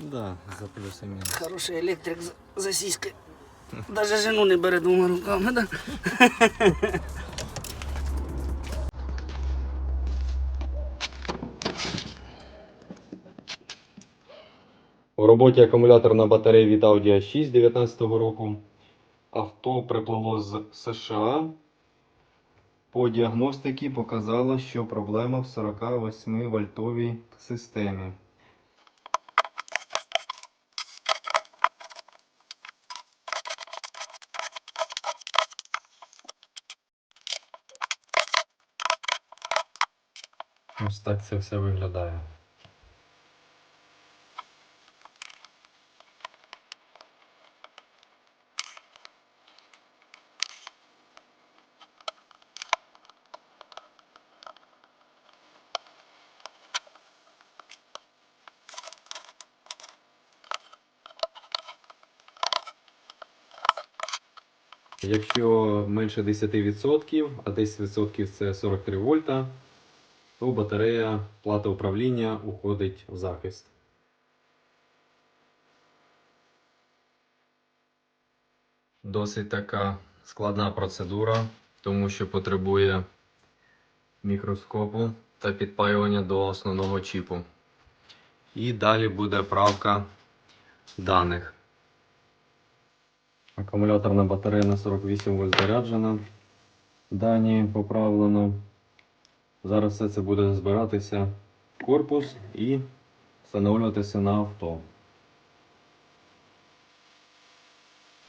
Да, за плюс и минус. Хороший електрик за, сіськи. Даже жену не бере двома руками, да? У роботі акумуляторна батарея від Audi A6 19 року. Авто приплило з США. По діагностиці показало, що проблема в 48 вольтовій системі. Ось так це все виглядає. Якщо менше 10%, а 10% це 43 вольта, то батарея плата управління уходить в захист. Досить така складна процедура, тому що потребує мікроскопу та підпаювання до основного чіпу. І далі буде правка даних. Акумуляторна батарея на 48 вольт заряджена. Дані поправлено. Зараз все це буде збиратися в корпус і встановлюватися на авто.